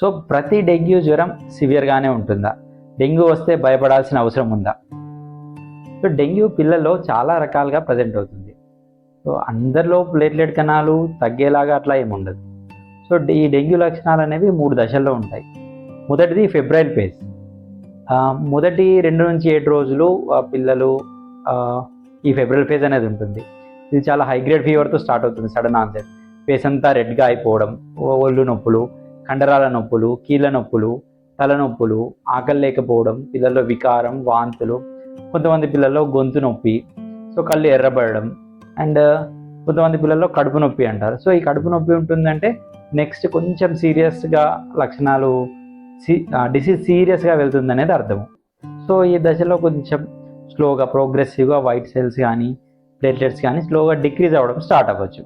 So ప్రతి dengue జ్వరం సివియర్గానే ఉంటుందా? డెంగ్యూ వస్తే భయపడాల్సిన అవసరం ఉందా? సో డెంగ్యూ పిల్లల్లో చాలా రకాలుగా ప్రజెంట్ అవుతుంది. సో అందరిలో ప్లేట్లెట్ కణాలు తగ్గేలాగా అట్లా ఏమి ఉండదు. సో ఈ డెంగ్యూ లక్షణాలు అనేవి మూడు దశల్లో ఉంటాయి. మొదటిది ఫిబ్రైల్ ఫేజ్. మొదటి రెండు నుంచి ఏడు రోజులు పిల్లలు ఈ ఫిబ్రైల్ ఫేజ్ అనేది ఉంటుంది. ఇది చాలా హై గ్రేడ్ ఫీవర్తో స్టార్ట్ అవుతుంది సడన్ ఆన్సెట్ ఫేస్ అంతా రెడ్గా అయిపోవడం ఓ- ఒళ్ళు నొప్పులు కండరాల నొప్పులు కీళ్ళ నొప్పులు తలనొప్పులు ఆకలి లేకపోవడం పిల్లల్లో వికారం వాంతులు కొంతమంది పిల్లల్లో గొంతు నొప్పి సో కళ్ళు ఎర్రబడడం అండ్ uh, కొంతమంది పిల్లల్లో కడుపు నొప్పి అంటారు. సో ఈ కడుపు నొప్పి ఉంటుందంటే నెక్స్ట్ కొంచెం సీరియస్గా లక్షణాలు డిసీజ్ సీరియస్గా వెళ్తుంది అనేది అర్థం సో ఈ దశలో కొంచెం స్లోగా ప్రోగ్రెసివ్గా వైట్ సెల్స్ కానీ ప్లేట్లెట్స్ కానీ స్లోగా డిక్రీజ్ అవ్వడం స్టార్ట్ అవ్వచ్చు.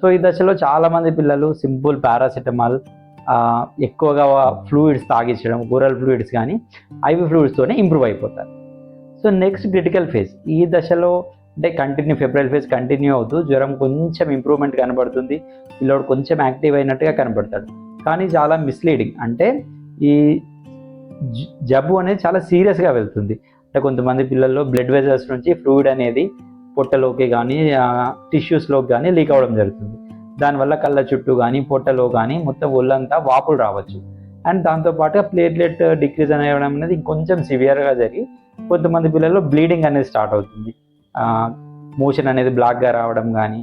సో ఈ దశలో చాలామంది పిల్లలు సింపుల్ పారాసిటమాల్ ఎక్కువగా ఫ్లూయిడ్స్ తాగించడం గోరల్ ఫ్లూయిడ్స్ కానీ ఐవి ఫ్లూయిడ్స్తోనే ఇంప్రూవ్ అయిపోతారు. సో నెక్స్ట్ క్రిటికల్ ఫేజ్ ఈ దశలో అంటే కంటిన్యూ ఫెబ్రవరి ఫేజ్ కంటిన్యూ అవుతూ జ్వరం కొంచెం ఇంప్రూవ్మెంట్ కనబడుతుంది. పిల్లోడు కొంచెం యాక్టివ్ అయినట్టుగా కనబడతాడు. కానీ చాలా మిస్లీడింగ్ అంటే ఈ జబ్బు అనేది చాలా సీరియస్గా వెళ్తుంది. అంటే కొంతమంది పిల్లల్లో బ్లడ్ వెజల్స్ నుంచి ఫ్లూయిడ్ అనేది పొట్టలోకి కానీ టిష్యూస్లోకి కానీ లీక్ అవ్వడం జరుగుతుంది. దానివల్ల కళ్ళ చుట్టూ కానీ పొట్టలో కానీ మొత్తం ఒళ్ళంతా వాపులు రావచ్చు. అండ్ దాంతోపాటు ప్లేట్లెట్ డిక్రీజ్ అనేవడం అనేది ఇంకొంచెం సివియర్గా జరిగి కొంతమంది పిల్లల్లో బ్లీడింగ్ అనేది స్టార్ట్ అవుతుంది. మోషన్ అనేది బ్లాక్గా రావడం కానీ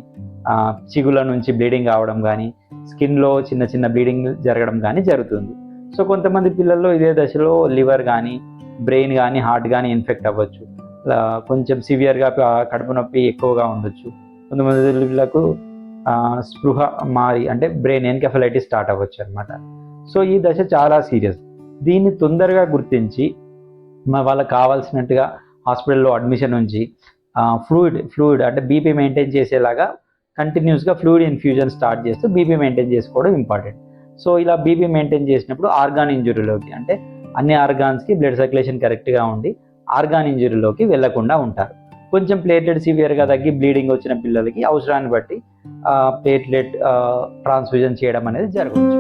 చిగుల నుంచి బ్లీడింగ్ రావడం కానీ స్కిన్లో చిన్న చిన్న బ్లీడింగ్ జరగడం కానీ జరుగుతుంది. సో కొంతమంది పిల్లల్లో ఇదే దశలో లివర్ కానీ బ్రెయిన్ కానీ హార్ట్ కానీ ఇన్ఫెక్ట్ అవ్వచ్చు. కొంచెం సివియర్గా కడుపు నొప్పి ఎక్కువగా ఉండొచ్చు. కొంతమంది పిల్లలకు స్పృహ మారి అంటే బ్రెయిన్ ఎన్కెఫలైటిస్ స్టార్ట్ అవ్వచ్చు అనమాట సో ఈ దశ చాలా సీరియస్. దీన్ని తొందరగా గుర్తించి వాళ్ళకి కావాల్సినట్టుగా హాస్పిటల్లో అడ్మిషన్ ఉంచి ఫ్లూయిడ్ ఫ్లూయిడ్ అంటే బీపీ మెయింటైన్ చేసేలాగా కంటిన్యూస్గా ఫ్లూయిడ్ ఇన్ఫ్యూజన్ స్టార్ట్ చేస్తూ బీపీ మెయింటైన్ చేసుకోవడం ఇంపార్టెంట్. సో ఇలా బీపీ మెయింటైన్ చేసినప్పుడు ఆర్గాన్ ఇంజురీలోకి అంటే అన్ని ఆర్గాన్స్కి బ్లడ్ సర్క్యులేషన్ కరెక్ట్గా ఉండి ఆర్గాన్ ఇంజురీలోకి వెళ్ళకుండా ఉంటారు. కొంచెం ప్లేట్లెట్ సివియర్గా తగ్గి బ్లీడింగ్ వచ్చిన పిల్లలకి అవసరాన్ని బట్టి ప్లేట్లెట్ ట్రాన్స్ఫ్యూజన్ చేయడం అనేది జరగవచ్చు.